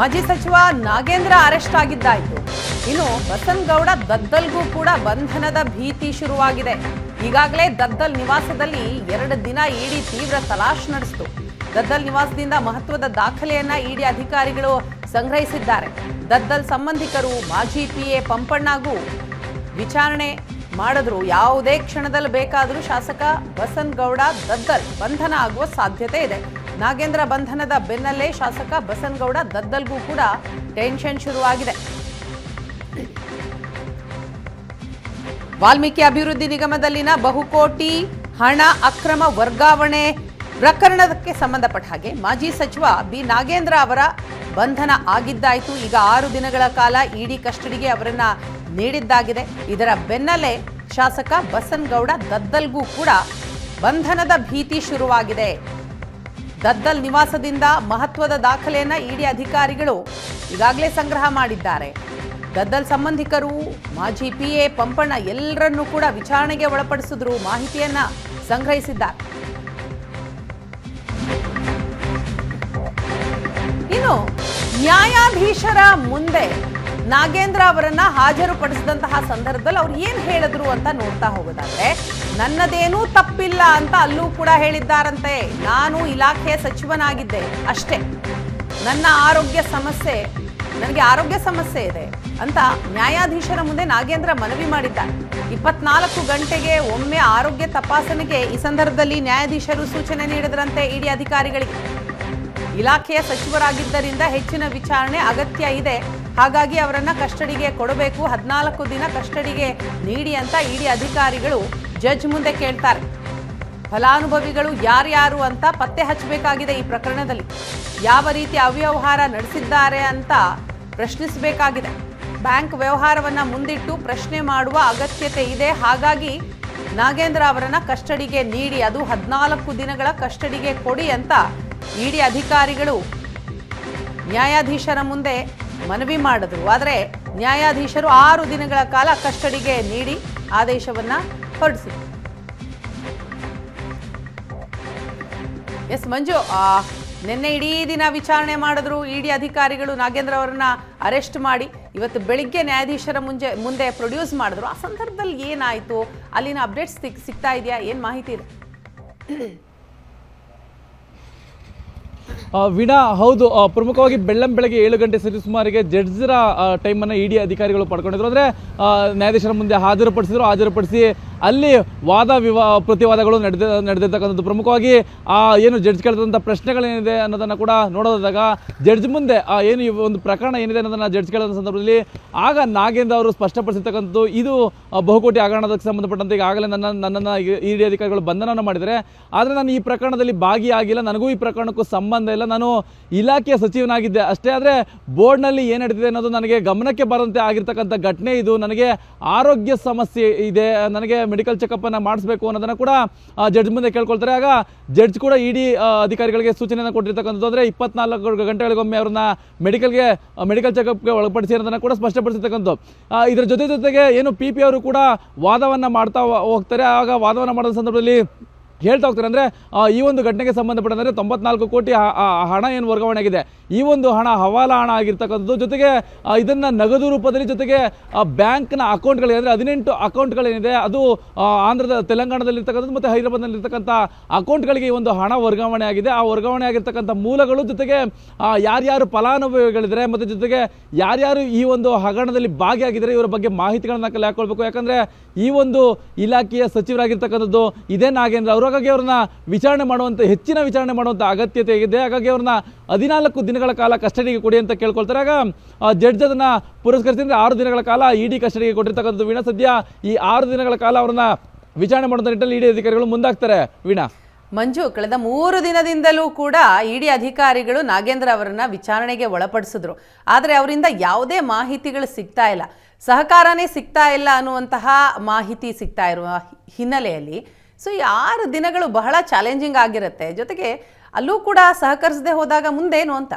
ಮಾಜಿ ಸಚಿವ ನಾಗೇಂದ್ರ ಅರೆಸ್ಟ್ ಆಗಿದ್ದಾಯಿತು. ಇನ್ನು ಬಸನಗೌಡ ದದ್ದಲ್ಗೂ ಕೂಡ ಬಂಧನದ ಭೀತಿ ಶುರುವಾಗಿದೆ. ಈಗಾಗಲೇ ದದ್ದಲ್ ನಿವಾಸದಲ್ಲಿ ಎರಡು ದಿನ ಇಡಿ ತೀವ್ರ ತಲಾಶ್ ನಡೆಸಿತು. ದದ್ದಲ್ ನಿವಾಸದಿಂದ ಮಹತ್ವದ ದಾಖಲೆಯನ್ನ ಇಡಿ ಅಧಿಕಾರಿಗಳು ಸಂಗ್ರಹಿಸಿದ್ದಾರೆ. ದದ್ದಲ್ ಸಂಬಂಧಿಕರು ಮಾಜಿ ಪಿ ಎ ಪಂಪಣ್ಣಗೂ ವಿಚಾರಣೆ ಮಾಡಿದ್ರು. ಯಾವುದೇ ಕ್ಷಣದಲ್ಲಿ ಬೇಕಾದರೂ ಶಾಸಕ ಬಸನಗೌಡ ದದ್ದಲ್ ಬಂಧನ ಆಗುವ ಸಾಧ್ಯತೆ ಇದೆ. ನಾಗೇಂದ್ರ ಬಂಧನದ ಬೆನ್ನಲ್ಲೇ ಶಾಸಕ ಬಸನಗೌಡ ದದ್ದಲ್ಗೂ ಕೂಡ ಟೆನ್ಷನ್ ಶುರುವಾಗಿದೆ. ವಾಲ್ಮೀಕಿ ಅಭಿವೃದ್ಧಿ ನಿಗಮದಲ್ಲಿನ ಬಹುಕೋಟಿ ಹಣ ಅಕ್ರಮ ವರ್ಗಾವಣೆ ಪ್ರಕರಣಕ್ಕೆ ಸಂಬಂಧಪಟ್ಟ ಹಾಗೆ ಮಾಜಿ ಸಚಿವ ಬಿ ನಾಗೇಂದ್ರ ಅವರ ಬಂಧನ ಆಗಿದ್ದಾಯಿತು. ಈಗ ಆರು ದಿನಗಳ ಕಾಲ ಇಡಿ ಕಸ್ಟಡಿಗೆ ಅವರನ್ನ ನೀಡಿದ್ದಾಗಿದೆ. ಇದರ ಬೆನ್ನಲ್ಲೇ ಶಾಸಕ ಬಸನಗೌಡ ದದ್ದಲ್ಗೂ ಕೂಡ ಬಂಧನದ ಭೀತಿ ಶುರುವಾಗಿದೆ. ದದ್ದಲ್ ನಿವಾಸದಿಂದ ಮಹತ್ವದ ದಾಖಲೆಯನ್ನು ಇಡಿ ಅಧಿಕಾರಿಗಳು ಈಗಾಗಲೇ ಸಂಗ್ರಹ ಮಾಡಿದ್ದಾರೆ. ದದ್ದಲ್ ಸಂಬಂಧಿಕರು, ಮಾಜಿ ಪಿ ಎ ಪಂಪಣ್ಣ ಎಲ್ಲರನ್ನೂ ಕೂಡ ವಿಚಾರಣೆಗೆ ಒಳಪಡಿಸಿದ್ರು ಮಾಹಿತಿಯನ್ನ ಸಂಗ್ರಹಿಸಿದ್ದಾರೆ. ಇನ್ನು ನ್ಯಾಯಾಧೀಶರ ಮುಂದೆ ನಾಗೇಂದ್ರ ಅವರನ್ನ ಹಾಜರುಪಡಿಸಿದಂತಹ ಸಂದರ್ಭದಲ್ಲಿ ಅವ್ರು ಏನ್ ಹೇಳಿದ್ರು ಅಂತ ನೋಡ್ತಾ ಹೋಗೋದಾದ್ರೆ, ನನ್ನದೇನೂ ತಪ್ಪಿಲ್ಲ ಅಂತ ಅಲ್ಲೂ ಕೂಡ ಹೇಳಿದ್ದಾರಂತೆ. ನಾನು ಇಲಾಖೆಯ ಸಚಿವನಾಗಿದ್ದೆ ಅಷ್ಟೇ. ನನ್ನ ಆರೋಗ್ಯ ಸಮಸ್ಯೆ, ನನಗೆ ಆರೋಗ್ಯ ಸಮಸ್ಯೆ ಇದೆ ಅಂತ ನ್ಯಾಯಾಧೀಶರ ಮುಂದೆ ನಾಗೇಂದ್ರ ಮನವಿ ಮಾಡಿದ್ದಾರೆ. ಇಪ್ಪತ್ನಾಲ್ಕು ಗಂಟೆಗೆ ಒಮ್ಮೆ ಆರೋಗ್ಯ ತಪಾಸಣೆಗೆ ಈ ಸಂದರ್ಭದಲ್ಲಿ ನ್ಯಾಯಾಧೀಶರು ಸೂಚನೆ ನೀಡಿದ್ರಂತೆ ಇಡಿ ಅಧಿಕಾರಿಗಳಿಗೆ. ಇಲಾಖೆಯ ಸಚಿವರಾಗಿದ್ದರಿಂದ ಹೆಚ್ಚಿನ ವಿಚಾರಣೆ ಅಗತ್ಯ ಇದೆ. ಹಾಗಾಗಿ ಅವರನ್ನ ಕಸ್ಟಡಿಗೆ ಕೊಡಬೇಕು. ಹದಿನಾಲ್ಕು ದಿನ ಕಸ್ಟಡಿಗೆ ನೀಡಿ ಅಂತ ಇಡಿ ಅಧಿಕಾರಿಗಳು ಜಡ್ಜ್ ಮುಂದೆ ಕೇಳ್ತಾರೆ. ಫಲಾನುಭವಿಗಳು ಯಾರ್ಯಾರು ಅಂತ ಪತ್ತೆ ಹಚ್ಚಬೇಕಾಗಿದೆ ಈ ಪ್ರಕರಣದಲ್ಲಿ. ಯಾವ ರೀತಿ ಅವ್ಯವಹಾರ ನಡೆಸಿದ್ದಾರೆ ಅಂತ ಪ್ರಶ್ನಿಸಬೇಕಾಗಿದೆ. ಬ್ಯಾಂಕ್ ವ್ಯವಹಾರವನ್ನ ಮುಂದಿಟ್ಟು ಪ್ರಶ್ನೆ ಮಾಡುವ ಅಗತ್ಯತೆ ಇದೆ. ಹಾಗಾಗಿ ನಾಗೇಂದ್ರ ಅವರನ್ನ ಕಸ್ಟಡಿಗೆ ನೀಡಿ, ಅದು ಹದಿನಾಲ್ಕು ದಿನಗಳ ಕಸ್ಟಡಿಗೆ ಕೊಡಿ ಅಂತ ಇಡಿ ಅಧಿಕಾರಿಗಳು ನ್ಯಾಯಾಧೀಶರ ಮುಂದೆ ಮನವಿ ಮಾಡಿದ್ರು. ಆದರೆ ನ್ಯಾಯಾಧೀಶರು ಆರು ದಿನಗಳ ಕಾಲ ಕಸ್ಟಡಿಗೆ ನೀಡಿ ಆದೇಶವನ್ನ ಹೊರಡಿಸಿದ್ರು. ಎಸ್ ಮಂಜು ನಿನ್ನೆ ಇಡೀ ದಿನ ವಿಚಾರಣೆ ಮಾಡಿದ್ರು ಇಡಿ ಅಧಿಕಾರಿಗಳು. ನಾಗೇಂದ್ರ ಅವರನ್ನ ಅರೆಸ್ಟ್ ಮಾಡಿ ಇವತ್ತು ಬೆಳಿಗ್ಗೆ ನ್ಯಾಯಾಧೀಶರ ಮುಂಜೆ, ಮುಂದೆ ಪ್ರೊಡ್ಯೂಸ್ ಮಾಡಿದ್ರು. ಆ ಸಂದರ್ಭದಲ್ಲಿ ಏನಾಯಿತು? ಅಲ್ಲಿನ ಅಪ್ಡೇಟ್ಸ್ ಸಿಗ್ತಾ ಇದೆಯಾ? ಏನು ಮಾಹಿತಿ ಇದೆ? ವೀಣಾ, ಹೌದು ಪ್ರಮುಖವಾಗಿ ಬೆಳ್ಳಂ ಬೆಳಗ್ಗೆ ಏಳು ಗಂಟೆ ಸರಿ ಸುಮಾರಿಗೆ ಜಡ್ಜರ ಟೈಮನ್ನು ಇಡಿ ಅಧಿಕಾರಿಗಳು ಪಡ್ಕೊಂಡಿದ್ರು. ಅಂದರೆ ನ್ಯಾಯಾಧೀಶರ ಮುಂದೆ ಹಾಜರುಪಡಿಸಿದ್ರು. ಹಾಜರುಪಡಿಸಿ ಅಲ್ಲಿ ವಾದ ವಿವಾ, ಪ್ರತಿವಾದಗಳು ನಡೆದ, ನಡೆದಿರ್ತಕ್ಕಂಥದ್ದು. ಪ್ರಮುಖವಾಗಿ ಆ ಏನು ಜಡ್ಜ್ ಕೇಳ್ತಕ್ಕಂಥ ಪ್ರಶ್ನೆಗಳೇನಿದೆ ಅನ್ನೋದನ್ನು ಕೂಡ ನೋಡೋದಾದಾಗ ಜಡ್ಜ್ ಮುಂದೆ ಆ ಏನು ಈ ಒಂದು ಪ್ರಕರಣ ಏನಿದೆ ಅನ್ನೋದನ್ನು ಜಡ್ಜ್ ಕೇಳಿದ ಸಂದರ್ಭದಲ್ಲಿ ಆಗ ನಾಗೇಂದ್ರ ಅವರು ಸ್ಪಷ್ಟಪಡಿಸಿರ್ತಕ್ಕಂಥದ್ದು, ಇದು ಬಹುಕೋಟಿ ಹಗರಣದಕ್ಕೆ ಸಂಬಂಧಪಟ್ಟಂತೆ ಈಗಾಗಲೇ ನನ್ನ, ನನ್ನನ್ನು ಇಡಿ ಅಧಿಕಾರಿಗಳು ಬಂಧನವನ್ನು ಮಾಡಿದರೆ ಆದರೆ ನಾನು ಈ ಪ್ರಕರಣದಲ್ಲಿ ಭಾಗಿಯಾಗಿಲ್ಲ. ನನಗೂ ಈ ಪ್ರಕರಣಕ್ಕೂ ಸಂಬಂಧ ಇಲ್ಲ. ನಾನು ಇಲಾಖೆಯ ಸಚಿವನಾಗಿದ್ದೆ ಅಷ್ಟೇ. ಆದರೆ ಬೋರ್ಡ್ನಲ್ಲಿ ಏನು ನಡೀತಿದೆ ಅನ್ನೋದು ನನಗೆ ಗಮನಕ್ಕೆ ಬರದಂತೆ ಆಗಿರ್ತಕ್ಕಂಥ ಘಟನೆ ಇದು. ನನಗೆ ಆರೋಗ್ಯ ಸಮಸ್ಯೆ ಇದೆ. ನನಗೆ ಮೆಡಿಕಲ್ ಚೆಕಪ್ಪನ್ನು ಮಾಡಿಸ್ಬೇಕು ಅನ್ನೋದನ್ನು ಕೂಡ ಜಡ್ಜ್ ಮುಂದೆ ಕೇಳ್ಕೊಳ್ತಾರೆ. ಆಗ ಜಡ್ಜ್ ಕೂಡ ಇಡಿ ಅಧಿಕಾರಿಗಳಿಗೆ ಸೂಚನೆಯನ್ನು ಕೊಟ್ಟಿರ್ತಕ್ಕಂಥದ್ದು. ಅಂದರೆ ಇಪ್ಪತ್ನಾಲ್ಕು ಗಂಟೆಗಳಿಗೊಮ್ಮೆ ಅವ್ರನ್ನ ಮೆಡಿಕಲ್ಗೆ ಮೆಡಿಕಲ್ ಚೆಕಪ್ಗೆ ಒಳಪಡಿಸಿ ಅನ್ನೋದನ್ನು ಕೂಡ ಸ್ಪಷ್ಟಪಡಿಸಿರ್ತಕ್ಕಂಥದ್ದು. ಇದರ ಜೊತೆ ಜೊತೆಗೆ ಏನು ಪಿ ಪಿ ಅವರು ಕೂಡ ವಾದವನ್ನು ಮಾಡ್ತಾ ಹೋಗ್ತಾರೆ. ಆಗ ವಾದವನ್ನು ಮಾಡಿದ ಸಂದರ್ಭದಲ್ಲಿ ಹೇಳ್ತಾ ಹೋಗ್ತಾರೆ ಅಂದರೆ ಈ ಒಂದು ಘಟನೆಗೆ ಸಂಬಂಧಪಟ್ಟಂದರೆ ತೊಂಬತ್ನಾಲ್ಕು ಕೋಟಿ ಹಣ ಏನು ವರ್ಗಾವಣೆ ಆಗಿದೆ? ಈ ಒಂದು ಹಣ ಹವಾಲ ಹಣ ಆಗಿರ್ತಕ್ಕಂಥದ್ದು, ಜೊತೆಗೆ ಇದನ್ನು ನಗದು ರೂಪದಲ್ಲಿ ಜೊತೆಗೆ ಬ್ಯಾಂಕ್ನ ಅಕೌಂಟ್ಗಳಿಗೆ ಅಂದರೆ ಹದಿನೆಂಟು ಅಕೌಂಟ್ಗಳೇನಿದೆ ಅದು ಆಂಧ್ರದ, ತೆಲಂಗಾಣದಲ್ಲಿರ್ತಕ್ಕಂಥದ್ದು ಮತ್ತು ಹೈದರಾಬಾದ್ನಲ್ಲಿರ್ತಕ್ಕಂಥ ಅಕೌಂಟ್ಗಳಿಗೆ ಈ ಒಂದು ಹಣ ವರ್ಗಾವಣೆ ಆಗಿದೆ. ಆ ವರ್ಗಾವಣೆ ಆಗಿರ್ತಕ್ಕಂಥ ಮೂಲಗಳು ಜೊತೆಗೆ ಯಾರ್ಯಾರು ಫಲಾನುಭವಿಗಳಿದ್ದಾರೆ ಮತ್ತು ಜೊತೆಗೆ ಯಾರ್ಯಾರು ಈ ಒಂದು ಹಗರಣದಲ್ಲಿ ಭಾಗಿಯಾಗಿದ್ದಾರೆ ಇವರ ಬಗ್ಗೆ ಮಾಹಿತಿಗಳನ್ನು ಕಲೆ ಹಾಕೊಳ್ಬೇಕು ಯಾಕಂದರೆ ಈ ಒಂದು ಇಲಾಖೆಯ ಸಚಿವರಾಗಿರ್ತಕ್ಕಂಥದ್ದು ಇದೇ ನಾಗೇಂದ್ರ ಅವರು. ಹಾಗಾಗಿ ಅವ್ರನ್ನ ವಿಚಾರಣೆ ಮಾಡುವಂಥ ಹೆಚ್ಚಿನ ವಿಚಾರಣೆ ಮಾಡುವಂಥ ಅಗತ್ಯತೆ ಇದೆ. ಹಾಗಾಗಿ ಅವ್ರನ್ನ ಹದಿನಾಲ್ಕು ದಿನಗಳ ಕಾಲ ಕಸ್ಟಡಿಗೆ ಕೊಡಿ ಅಂತ ಕೇಳ್ಕೊಳ್ತಾರೆ. ಆಗ ಜಡ್ಜ್ ಅದನ್ನು ಪುರಸ್ಕರಿಸಿ ಅಂದ್ರೆ ಆರು ದಿನಗಳ ಕಾಲ ಇಡಿ ಕಸ್ಟಡಿಗೆ ಕೊಟ್ಟಿರ್ತಕ್ಕಂಥದ್ದು ವೀಣಾ. ಸದ್ಯ ಈ ಆರು ದಿನಗಳ ಕಾಲ ಅವ್ರನ್ನ ವಿಚಾರಣೆ ಮಾಡುವಂಥ ಇಡಿ ಅಧಿಕಾರಿಗಳು ಮುಂದಾಗ್ತಾರೆ. ವೀಣಾ. ಮಂಜು, ಕಳೆದ ಮೂರು ದಿನದಿಂದಲೂ ಕೂಡ ಇಡಿ ಅಧಿಕಾರಿಗಳು ನಾಗೇಂದ್ರ ಅವರನ್ನ ವಿಚಾರಣೆಗೆ ಒಳಪಡಿಸಿದ್ರು. ಆದರೆ ಅವರಿಂದ ಯಾವುದೇ ಮಾಹಿತಿಗಳು ಸಿಗ್ತಾ ಇಲ್ಲ. ಸಹಕಾರನೇ ಸಿಗ್ತಾ ಇಲ್ಲ ಅನ್ನುವಂತಹ ಮಾಹಿತಿ ಸಿಗ್ತಾ ಇರುವ ಹಿನ್ನೆಲೆಯಲ್ಲಿ ಸೊ ಈ ಆರು ದಿನಗಳು ಬಹಳ ಚಾಲೆಂಜಿಂಗ್ ಆಗಿರುತ್ತೆ. ಜೊತೆಗೆ ಅಲ್ಲೂ ಕೂಡ ಸಹಕರಿಸದೆ ಹೋದಾಗ ಮುಂದೇನು ಅಂತ?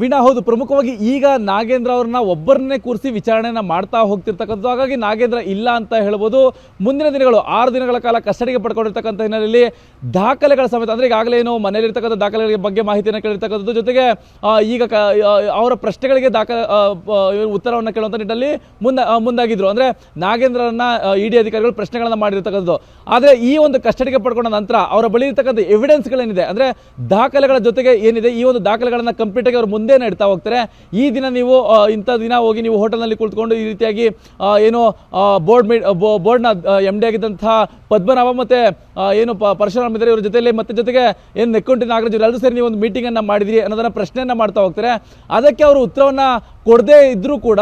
ವೀಣಾ ಹೌದು ಪ್ರಮುಖವಾಗಿ ಈಗ ನಾಗೇಂದ್ರ ಅವ್ರನ್ನ ಒಬ್ಬರನ್ನೇ ಕೂರಿಸಿ ವಿಚಾರಣೆನ ಮಾಡ್ತಾ ಹೋಗ್ತಿರ್ತಕ್ಕಂಥದ್ದು. ಹಾಗಾಗಿ ನಾಗೇಂದ್ರ ಇಲ್ಲ ಅಂತ ಹೇಳ್ಬೋದು. ಮುಂದಿನ ದಿನಗಳು ಆರು ದಿನಗಳ ಕಾಲ ಕಸ್ಟಡಿಗೆ ಪಡ್ಕೊಂಡಿರ್ತಕ್ಕಂಥ ಹಿನ್ನೆಲೆಯಲ್ಲಿ ದಾಖಲೆಗಳ ಸಮೇತ ಅಂದರೆ ಈಗಾಗಲೇ ಏನು ಮನೆಯಲ್ಲಿರ್ತಕ್ಕಂಥ ದಾಖಲೆಗಳ ಬಗ್ಗೆ ಮಾಹಿತಿಯನ್ನು ಕೇಳಿರ್ತಕ್ಕಂಥದ್ದು. ಜೊತೆಗೆ ಈಗ ಅವರ ಪ್ರಶ್ನೆಗಳಿಗೆ ದಾಖಲೆ ಉತ್ತರವನ್ನು ಕೇಳುವಂಥ ನಿಟ್ಟಲ್ಲಿ ಮುಂದ ಆ, ಮುಂದಾಗಿದ್ರು. ಅಂದರೆ ನಾಗೇಂದ್ರರನ್ನ ಇ ಡಿ ಅಧಿಕಾರಿಗಳು ಪ್ರಶ್ನೆಗಳನ್ನು ಮಾಡಿರ್ತಕ್ಕಂಥದ್ದು. ಆದರೆ ಈ ಒಂದು ಕಸ್ಟಡಿಗೆ ಪಡ್ಕೊಂಡ ನಂತರ ಅವರ ಬಳಿ ಇರ್ತಕ್ಕಂಥ ಎವಿಡೆನ್ಸ್ಗಳೇನಿದೆ ಅಂದರೆ ದಾಖಲೆಗಳ ಜೊತೆಗೆ ಏನಿದೆ ಈ ಒಂದು ದಾಖಲೆಗಳನ್ನು ಕಂಪ್ಲೀಟಾಗಿ ಮುಂದೆ ನಡೀತಾ ಹೋಗ್ತಾರೆ. ಈ ದಿನ ನೀವು ಇಂಥ ದಿನ ಹೋಗಿ ನೀವು ಹೋಟೆಲ್ನಲ್ಲಿ ಕುಳಿತುಕೊಂಡು ಈ ರೀತಿಯಾಗಿ ಏನು ಬೋರ್ಡ್ ಮೀ ಬೋರ್ಡ್ನ ಎಂ ಡಿ ಆಗಿದ್ದಂತಹ ಪದ್ಮನಾಭ ಮತ್ತೆ ಏನು ಪ- ಪರಶುರಾಮ್ ಇದ್ದಾರೆ, ಇವ್ರ ಜೊತೆಯಲ್ಲಿ ಮತ್ತೆ ಜೊತೆಗೆ ಏನು ನೆಕ್ಕೊಂಟಿ ನಾಗರಾಜ್ ಎಲ್ಲರೂ ಸೇರಿ ನೀವು ಒಂದು ಮೀಟಿಂಗನ್ನು ಮಾಡಿದ್ರಿ ಅನ್ನೋದನ್ನ ಪ್ರಶ್ನೆಯನ್ನು ಮಾಡ್ತಾ ಹೋಗ್ತಾರೆ. ಅದಕ್ಕೆ ಅವರು ಉತ್ತರವನ್ನು ಕೊಡದೇ ಇದ್ದರೂ ಕೂಡ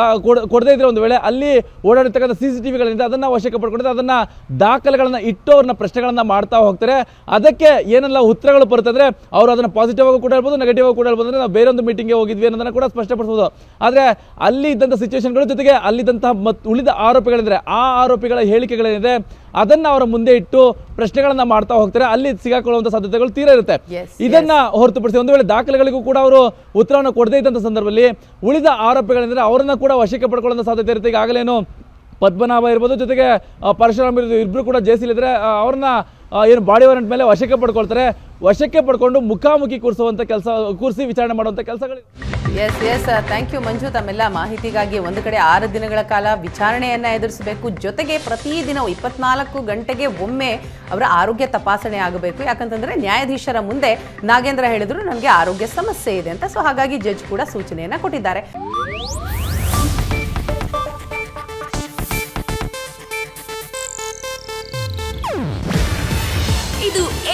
ಕೊಡದೇ ಇದ್ರೆ ಒಂದು ವೇಳೆ ಅಲ್ಲಿ ಓಡಾಡಿರ್ತಕ್ಕಂಥ ಸಿ ಸಿ ಟಿ ವಿಗಳಿಂದ ಅದನ್ನು ವಶಕ್ಕೆ ಪಡ್ಕೊಂಡಿದ್ದೆ ಅದನ್ನು ದಾಖಲೆಗಳನ್ನು ಇಟ್ಟು ಅವ್ರನ್ನ ಪ್ರಶ್ನೆಗಳನ್ನು ಮಾಡ್ತಾ ಹೋಗ್ತಾರೆ. ಅದಕ್ಕೆ ಏನೆಲ್ಲ ಉತ್ತರಗಳು ಬರುತ್ತೆ ಅಂದ್ರೆ ಅವರು ಅದನ್ನು ಪಾಸಿಟಿವ್ ಆಗಿ ಕೂಡ ಹೇಳ್ಬೋದು ನೆಗೆಟಿವ್ ಆಗಿ ಕೂಡ ಹೇಳ್ಬೋದು ಅಂದರೆ ನಾವು ಬೇರೊಂದು ಮೀಟಿಂಗ್ಗೆ ಹೋಗಿದ್ವಿ ಅನ್ನೋದನ್ನು ಕೂಡ ಸ್ಪಷ್ಟಪಡಿಸ್ಬೋದು. ಆದರೆ ಅಲ್ಲಿ ಇದ್ದಂಥ ಸಿಚುವೇಶನ್ಗಳ ಜೊತೆಗೆ ಅಲ್ಲಿದ್ದಂತಹ ಮತ್ತು ಉಳಿದ ಆರೋಪಿಗಳಿದ್ರೆ ಆ ಆರೋಪಿಗಳ ಹೇಳಿಕೆಗಳೇನಿದೆ ಅದನ್ನ ಅವರ ಮುಂದೆ ಇಟ್ಟು ಪ್ರಶ್ನೆಗಳನ್ನ ಮಾಡ್ತಾ ಹೋಗ್ತಾರೆ. ಅಲ್ಲಿ ಸಿಗಾಕೊಳ್ಳುವಂತ ಸಾಧ್ಯತೆಗಳು ತೀರ ಇರುತ್ತೆ. ಇದನ್ನ ಹೊರತುಪಡಿಸಿ ಒಂದು ವೇಳೆ ದಾಖಲೆಗಳಿಗೂ ಕೂಡ ಅವರು ಉತ್ತರವನ್ನು ಕೊಡದೇ ಇದ್ದಂಥ ಸಂದರ್ಭದಲ್ಲಿ ಉಳಿದ ಆರೋಪಿಗಳೆಂದರೆ ಅವರನ್ನ ಕೂಡ ವಶಕ್ಕೆ ಪಡ್ಕೊಳ್ಳುವಂಥ ಸಾಧ್ಯತೆ ಇರುತ್ತೆ. ಈಗಾಗಲೇನು ಪದ್ಮನಾಭ ಇರ್ಬೋದು ಜೊತೆಗೆ ಪರಶುರಾಮ್ ಇರ್ಬೋದು ಇಬ್ರು ಕೂಡ ಜೇಸಿಲಿದ್ರೆ ಅವ್ರನ್ನ ಏನು ಬಾಡಿ ವಾರೆಂಟ್ ಮೇಲೆ ವಶಕ್ಕೆ ಪಡ್ಕೊಳ್ತಾರೆ. ವಶಕ್ಕೆ ಪಡ್ಕೊಂಡು ಮುಖಾಮುಖಿ ಕೂರಿಸುವಂಥ ಕೆಲಸ, ಕೂರಿಸಿ ವಿಚಾರಣೆ ಮಾಡುವಂಥ ಕೆಲಸಗಳು. Yes yes thank you Manju. ತಮ್ಮೆಲ್ಲ ಮಾಹಿತಿಗಾಗಿ ಒಂದು ಕಡೆ ಆರು ದಿನಗಳ ಕಾಲ ವಿಚಾರಣೆಯನ್ನು ಎದುರಿಸಬೇಕು. ಜೊತೆಗೆ ಪ್ರತಿದಿನ ಇಪ್ಪತ್ನಾಲ್ಕು ಗಂಟೆಗೆ ಒಮ್ಮೆ ಅವರ ಆರೋಗ್ಯ ತಪಾಸಣೆ ಆಗಬೇಕು. ಯಾಕಂತಂದ್ರೆ ನ್ಯಾಯಾಧೀಶರ ಮುಂದೆ ನಾಗೇಂದ್ರ ಹೇಳಿದ್ರು ನನಗೆ ಆರೋಗ್ಯ ಸಮಸ್ಯೆ ಇದೆ ಅಂತ. ಸೊ ಹಾಗಾಗಿ ಜಡ್ಜ್ ಕೂಡ ಸೂಚನೆಯನ್ನ ಕೊಟ್ಟಿದ್ದಾರೆ.